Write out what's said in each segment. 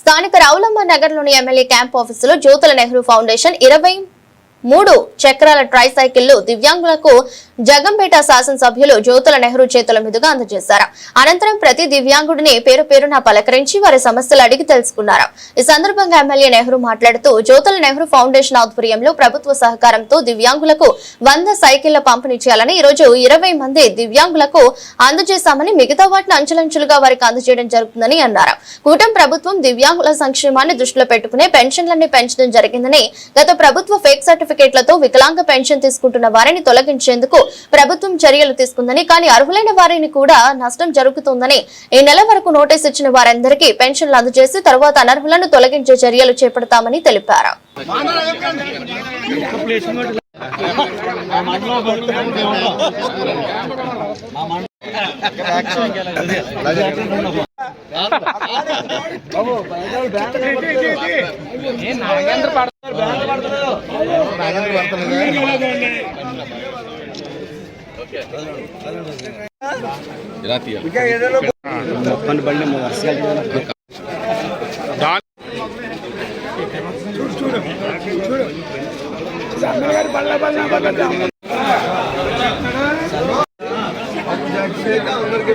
స్థానిక రావులమ్మ నగర్లోని MLA camp ఆఫీసులో జ్యోతుల నెహ్రూ ఫౌండేషన్ ఇరవై మూడు చక్రాల ట్రైసైకిళ్ళు దివ్యాంగులకు జగంపేట శాసనసభ్యులు జ్యోతుల నెహ్రూ చేతుల మీదుగా అందజేశారు. అనంతరం ప్రతి దివ్యాంగుడిని పేరు పేరున పలకరించి వారి సమస్యలు అడిగి తెలుసుకున్నారు. ఈ సందర్భంగా ఎమ్మెల్యే నెహ్రూ మాట్లాడుతూ జ్యోతుల నెహ్రూ ఫౌండేషన్ ఆధ్వర్యంలో ప్రభుత్వ సహకారంతో దివ్యాంగులకు వంద సైకిళ్ళ పంపిణీ చేయాలని ఈ రోజు ఇరవై మంది దివ్యాంగులకు అందజేశామని మిగతా వాటిని అంచెలంచెలుగా వారికి అందజేయడం జరుగుతుందని అన్నారు. కూటమి ప్రభుత్వం దివ్యాంగుల సంక్షేమాన్ని దృష్టిలో పెట్టుకునే పెన్షన్లన్నీ పెంచడం జరిగిందని గత ప్రభుత్వ ఫేక్ సర్టిఫికేట్లతో వికలాంగ పెన్షన్ తీసుకుంటున్న వారిని తొలగించేందుకు ప్రభుత్వం చర్యలు తీసుకుందని కానీ అర్హులైన వారిని కూడా నష్టం జరుగుతుందని ఈ నెల వరకు నోటీస్ ఇచ్చిన వారందరికీ పెన్షన్లు అందజేసి తర్వాత అనర్హులను తొలగించే చర్యలు చేపడతామని తెలిపారు. నాగేంద్ర పడతారు నాగేంద్ర బండి అందరికీ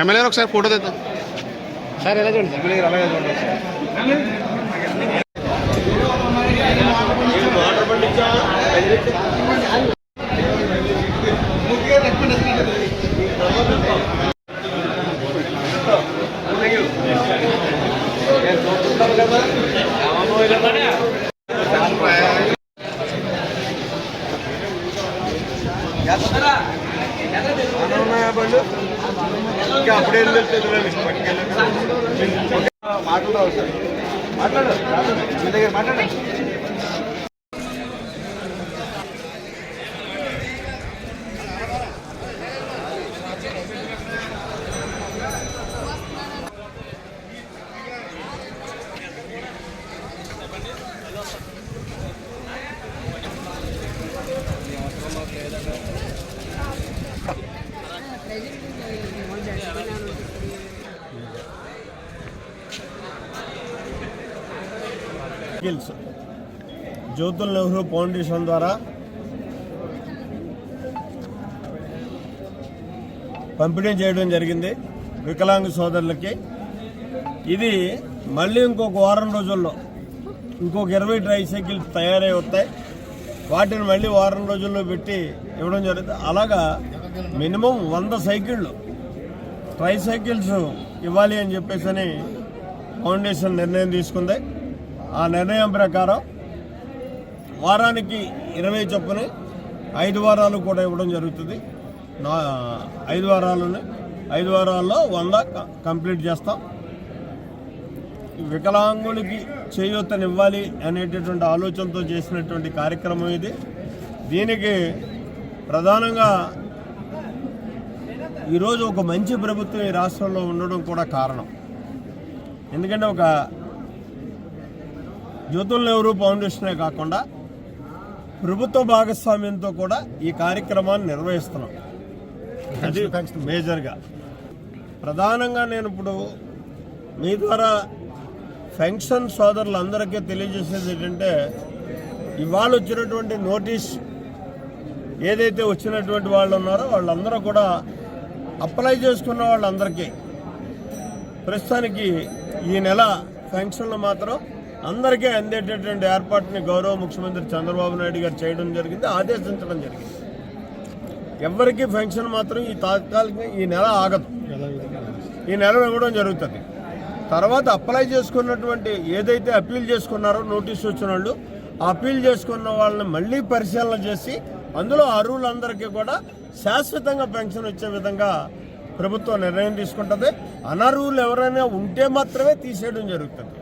ఎమ్మెల్యే ఒకసారి ఫోటో తెద్దాం. సార్ ఎలా చూడండి ఎమ్మెల్యే అలాగే చూడండి ఇంకా అప్పుడే మాట్లాడవు సార్? మాట్లాడు. మీ దగ్గర మాట్లాడు. స్కిల్స్. జ్యోతుల్ నెహ్రూ ఫౌండేషన్ ద్వారా పంపిణీ చేయడం జరిగింది వికలాంగ సోదరులకి. ఇది మళ్ళీ ఇంకొక వారం రోజుల్లో ఇంకొక ఇరవై ట్రై సైకిల్స్ తయారై వస్తాయి. వాటిని మళ్ళీ వారం రోజుల్లో పెట్టి ఇవ్వడం జరుగుతుంది. అలాగా మినిమం వంద సైకిళ్ళు ట్రై సైకిల్స్ ఇవ్వాలి అని చెప్పేసి అని ఫౌండేషన్ నిర్ణయం తీసుకుంది. ఆ నిర్ణయం ప్రకారం వారానికి ఇరవై చొప్పున ఐదు వారాలు కూడా ఇవ్వడం జరుగుతుంది. నా ఐదు వారాలని ఐదు వారాల్లో వంద క- కంప్లీట్ చేస్తాం. వికలాంగులకి చేయూతనివ్వాలి అనేటటువంటి ఆలోచనతో చేసినటువంటి కార్యక్రమం ఇది. దీనికి ప్రధానంగా ఈరోజు ఒక మంచి ప్రభుత్వం ఈ రాష్ట్రంలో ఉండడం కూడా కారణం. ఎందుకంటే ఒక జ్యోతుల నెహ్రూ ఫౌండేషనే కాకుండా ప్రభుత్వ భాగస్వామ్యంతో కూడా ఈ కార్యక్రమాన్ని నిర్వహిస్తున్నాం. అది మేజర్గా. ప్రధానంగా నేను ఇప్పుడు మీ ద్వారా పెన్షన్ సోదరులందరికీ తెలియజేసేది ఏంటంటే ఇవాళ వచ్చినటువంటి నోటీస్ ఏదైతే వచ్చినటువంటి వాళ్ళు ఉన్నారో వాళ్ళందరూ కూడా అప్లై చేసుకున్న వాళ్ళందరికీ ప్రస్తుతానికి ఈ నెల పెన్షన్లు మాత్రం అందరికీ అందేటటువంటి ఏర్పాటుని గౌరవ ముఖ్యమంత్రి చంద్రబాబు నాయుడు గారు చేయడం జరిగింది ఆదేశించడం జరిగింది. ఎవరికి పెన్షన్ మాత్రం ఈ తాత్కాలిక ఈ నెల ఆగదు. ఈ నెల ఇవ్వడం జరుగుతుంది. తర్వాత అప్లై చేసుకున్నటువంటి ఏదైతే అప్పీల్ చేసుకున్నారో నోటీస్ వచ్చిన వాళ్ళు అప్పీల్ చేసుకున్న వాళ్ళని మళ్ళీ పరిశీలన చేసి అందులో అర్హులందరికీ కూడా శాశ్వతంగా పెన్షన్ వచ్చే విధంగా ప్రభుత్వం నిర్ణయం తీసుకుంటుంది. అనర్హులు ఎవరైనా ఉంటే మాత్రమే తీసేయడం జరుగుతుంది.